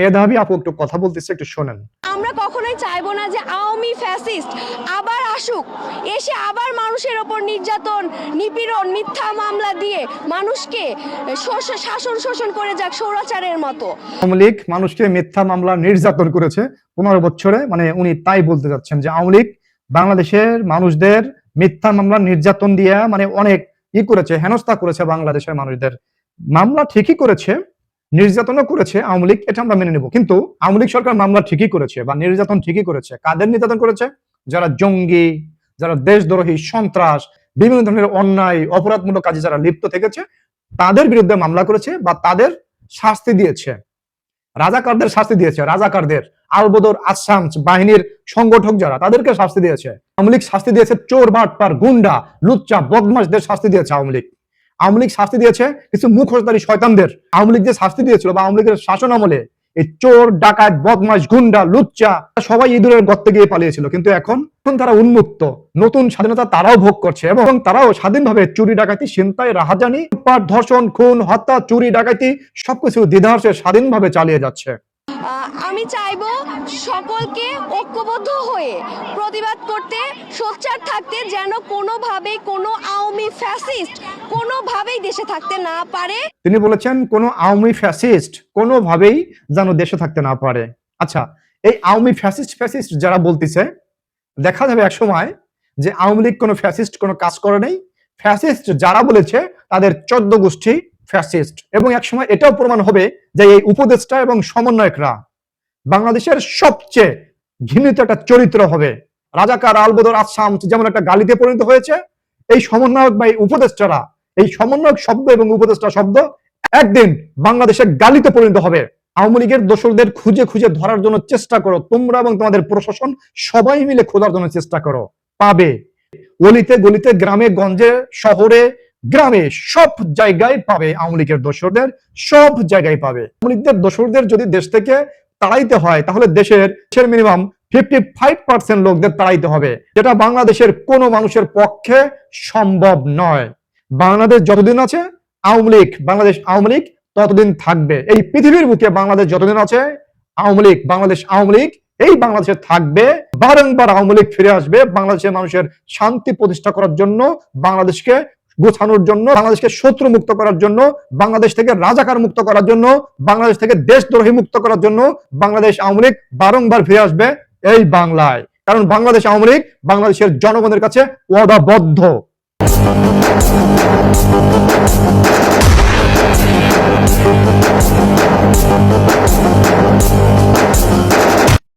মেধাবী আপু একটু কথা বলতেছে একটু শোনেন। আমরা কখনোই চাইব না যে আওয়ামী ফ্যাসিস্ট আবার আসুক এসে আবার মানুষের ওপর নির্যাতন নিপীড়ন মিথ্যা মামলা দিয়ে মানুষকে শাসন শোষণ করে যাক সৌরাচারের মতো। আওয়ামী লীগ মানুষকে মিথ্যা মামলা নির্যাতন করেছে। পনেরো বছরে মানে উনি তাই বলতে যাচ্ছেন যে আওয়ামী লীগ বাংলাদেশের মানুষদের মিথ্যা মামলা নির্যাতন দিয়ে মানে অনেক ই করেছে হেনস্থা করেছে বাংলাদেশের মানুষদের। মামলা ঠিকই করেছে নির্যাতনও করেছে আওয়ামী লীগ, এটা আমরা মেনে নেব। কিন্তু আওয়ামী লীগ সরকার মামলা ঠিকই করেছে বা নির্যাতন ঠিকই করেছে। কাদের নির্যাতন করেছে? যারা জঙ্গি, যারা দেশদ্রোহী, সন্ত্রাস, বিভিন্ন ধরনের অন্যায়, অপরাধমূলক কাজে যারা লিপ্ত থেকেছে, তাদের বিরুদ্ধে মামলা করেছে বা তাদের শাস্তি দিয়েছে। রাজাকারদের শাস্তি দিয়েছে, রাজাকারদের। আলবদর আসাম বাহিনীর সংগঠক যারা, তাদেরকে শাস্তি দিয়েছে। আওয়ামী লীগ শাস্তি দিয়েছে চোর, বাটপার, গুন্ডা, লুচ্চা, বদমাশদের শাস্তি দিয়েছে আওয়ামী লীগ। আওয়ামী লীগ শাস্তি দিয়েছে কিছু মুখোশধারী শয়তানদের। আওয়ামী লীগ যে শাস্তি দিয়েছিল বা আওয়ামী লীগের শাসন আমলে এই চোর, ডাকাত, বদমাশ, গুন্ডা, লুচ্চা সবাই ইঁদুরের গর্তে গিয়ে পালিয়েছিল। কিন্তু এখন এখন তারা উন্মুক্ত, নতুন স্বাধীনতা তারাও ভোগ করছে এবং তারাও স্বাধীনভাবে চুরি, ডাকাতি, ছিনতাই, রাহাজানি ধর্ষণ, খুন, হত্যা, চুরি, ডাকাতি সবকিছু দ্বিধার্সে স্বাধীনভাবে চালিয়ে যাচ্ছে। আমি চাইব সকলকে ঐক্যবদ্ধ হয়ে প্রতিবাদ করতে, সোচ্চার থাকতে যেন কোনোভাবেই কোনো আওয়ামী ফ্যাসিস্ট কোনোভাবেই দেশে থাকতে না পারে। তিনি বলেছেন, কোনো আওয়ামী ফ্যাসিস্ট কোনোভাবেই যেন দেশে থাকতে না পারে। আচ্ছা এই আওয়ামী ফ্যাসিস্ট ফ্যাসিস্ট যারা বলতেছে, দেখা যাবে এক সময় যে আওয়ামী লীগ কোনো ফ্যাসিস্ট কোনো কাজ করে নেই। ফ্যাসিস্ট যারা বলেছে, তাদের চোদ্দ গোষ্ঠী ফ্যাসিস্ট এবং এক সময় এটাও প্রমাণ হবে যে এই উপদেষ্টা এবং সমন্বয়করা বাংলাদেশের সবচেয়ে ঘৃণিত একটা চরিত্র হবে। রাজাকার আলবদর আসাম যেমন একটা গালিতে পরিণত হয়েছে, এই সমন্বয়ক বা এই উপদেষ্টারা, এই সমন্বয়ক শব্দ এবং উপদেষ্টা শব্দ একদিন বাংলাদেশের গালিতে পরিণত হবে। আওয়ামী লীগের দোষরদের খুঁজে খুঁজে ধরার জন্য চেষ্টা করো। তোমরা এবং তোমাদের প্রশাসন সবাই মিলে খোঁজার জন্য চেষ্টা করো। পাবে। গলিতে গলিতে, গ্রামে, গঞ্জে, শহরে গ্রামে সব জায়গায় পাবে আওয়ামী লীগের দোষরদের সব জায়গায় পাবে। আওয়ামী লীগদের দোষরদের যদি দেশ থেকে তাড়াইতে হয়, তাহলে দেশের মিনিমাম ফিফটি ফাইভ পার্সেন্ট লোকদের তাড়াইতে হবে। যেটা বাংলাদেশের কোনো মানুষের পক্ষে সম্ভব নয়। বাংলাদেশ যতদিন আছে, আওয়ামী লীগ, বাংলাদেশ আওয়ামী লীগ ততদিন থাকবে। এই পৃথিবীর বুকে বাংলাদেশ যতদিন আছে, আওয়ামী লীগ, বাংলাদেশ আওয়ামী লীগ, এই বাংলাদেশে থাকবে, বারংবার আওয়ামী লীগ ফিরে আসবে। বাংলাদেশের মানুষের শান্তি প্রতিষ্ঠা করার জন্য বাংলাদেশকে গোছানোর জন্য, বাংলাদেশকে শত্রু মুক্ত করার জন্য, বাংলাদেশ থেকে রাজাকার মুক্ত করার জন্য, বাংলাদেশ থেকে দেশদ্রোহী মুক্ত করার জন্য বাংলাদেশ আওয়ামী লীগ বারংবার ফিরে আসবে এই বাংলায় কারণ বাংলাদেশ আওয়ামী লীগ বাংলাদেশের জনগণের কাছে অদাবদ্ধ.